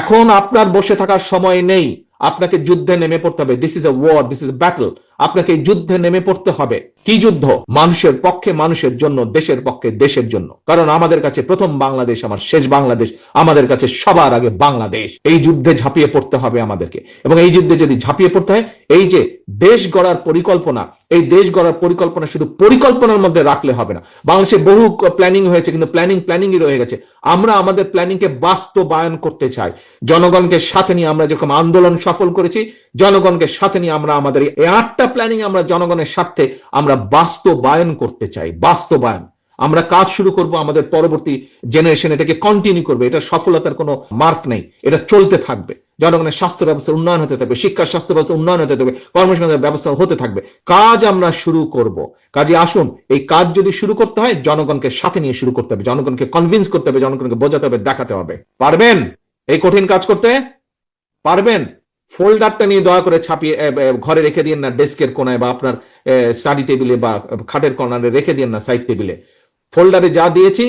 এখন আপনার বসে থাকার সময় নেই। আপনাকে যুদ্ধে নেমে পড়তে হবে। This is a war this is battle আপনাকে যুদ্ধে নেমে পড়তে হবে। কি যুদ্ধ? মানুষের পক্ষে মানুষের জন্য, দেশের পক্ষে দেশের জন্য। কারণ আমাদের কাছে প্রথম বাংলাদেশ, আমার শেষ বাংলাদেশ, আমাদের কাছে সবার আগে বাংলাদেশ। এই যুদ্ধে ঝাঁপিয়ে পড়তে হবে আমাদেরকে। এবং এই যুদ্ধে যদি ঝাঁপিয়ে পড়তে হয়, এই যে দেশ গড়ার পরিকল্পনা, এই দেশ গড়ার পরিকল্পনা শুধু পরিকল্পনার মধ্যে রাখলে হবে না। বাংলাদেশে বহু প্ল্যানিং হয়েছে, কিন্তু প্ল্যানিং প্ল্যানিংই রয়ে গেছে। আমরা আমাদের প্ল্যানিংকে বাস্তবায়ন করতে চাই। জনগণকে সাথে নিয়ে আমরা যেরকম আন্দোলন সফল করেছি, জনগণকে সাথে নিয়ে আমরা আমাদের এই আটটা প্ল্যানিং আমরা জনগণের স্বার্থে আমরা বাস্তবায়ন করতে চাই, বাস্তবায়ন। আমরা কাজ শুরু করব, আমাদের পরবর্তী জেনারেশন এটাকে কন্টিনিউ করবে। এটা সফলতার কোনো মার্ক নেই, এটা চলতে থাকবে। জনগণের স্বাস্থ্য ব্যবস্থা উন্নয়ন হতে থাকবে শিক্ষা স্বাস্থ্য ব্যবস্থা উন্নয়ন হতে থাকবে, কর্মসংস্থানের ব্যবস্থা হতে থাকবে। কাজ আমরা শুরু করব। কাজে আসুন, এই কাজ যদি শুরু করতে হয়, জনগণকে সাথে নিয়ে শুরু করতে হবে। জনগণকে কনভিন্স করতে হবে, জনগণকে বোঝাতে হবে, দেখাতে হবে। পারবেন? এই কঠিন কাজ করতে? পারবেন? ফোল্ডারটা নিয়ে দয়া করে ছাপিয়ে ঘরে রেখে দিন না, ডেস্কের কোনায় বা আপনার স্টাডি টেবিলে বা খাটের কর্নারে রেখে দিন না, সাইড টেবিলে। ফোল্ডারে যা দিয়েছি,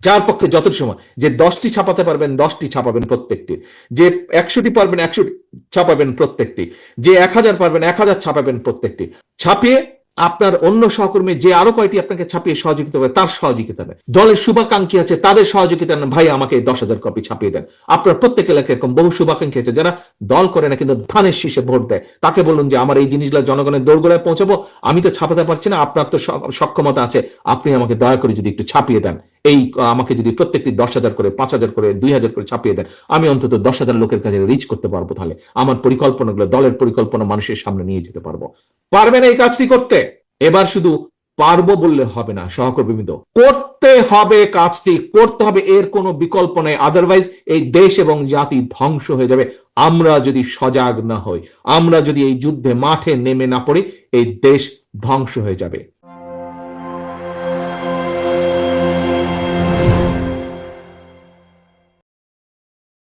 যার পক্ষে যত সময়, যে দশটি ছাপাতে পারবেন, দশটি ছাপাবেন প্রত্যেকটি। যে একশোটি পারবেন, একশোটি ছাপাবেন প্রত্যেকটি। যে এক হাজার পারবেন, এক হাজার ছাপাবেন প্রত্যেকটি। ছাপিয়ে আপনার অন্য সহকর্মী যে আরও কয়টি আপনাকে ছাপিয়ে সহযোগিতা হবে তার সহযোগিতা হবে দলের শুভাকাঙ্ক্ষী আছে, তাদের সহযোগিতা নেন। ভাই, আমাকে দশ হাজার কপি ছাপিয়ে দেন। আপনার প্রত্যেক এলাকায় এরকম বহু শুভাকাঙ্ক্ষী আছে, যারা দল করে না, কিন্তু ধানের শীষে ভোট দেয়। তাকে বলুন যে, আমার এই জিনিসগুলো জনগণের দৌড়গোড়ায় পৌঁছাবো, আমি তো ছাপাতে পারছি না, আপনার তো সক্ষমতা আছে, আপনি আমাকে দয়া করে যদি একটু ছাপিয়ে দেন। এই, আমাকে যদি প্রত্যেকটি দশ হাজার করে, পাঁচ হাজার করে, দুই হাজার করে ছাপিয়ে দেন, আমি অন্তত দশ হাজার লোকের কাছে রিচ করতে পারব তাহলে। আমার পরিকল্পনাগুলো, দলের পরিকল্পনা মানুষের সামনে নিয়ে যেতে পারব। পারবেন এই কাজটি করতে? এবার শুধু পারব বললে হবে না, সহকর্মীবৃন্দ। করতে হবে কাজটি, করতে হবে, এর কোনো বিকল্প নেই। আদারওয়াইজ এই দেশ এবং জাতি ধ্বংস হয়ে যাবে। আমরা যদি সজাগ না হই, আমরা যদি এই যুদ্ধে মাঠে নেমে না পড়ি, এই দেশ ধ্বংস হয়ে যাবে।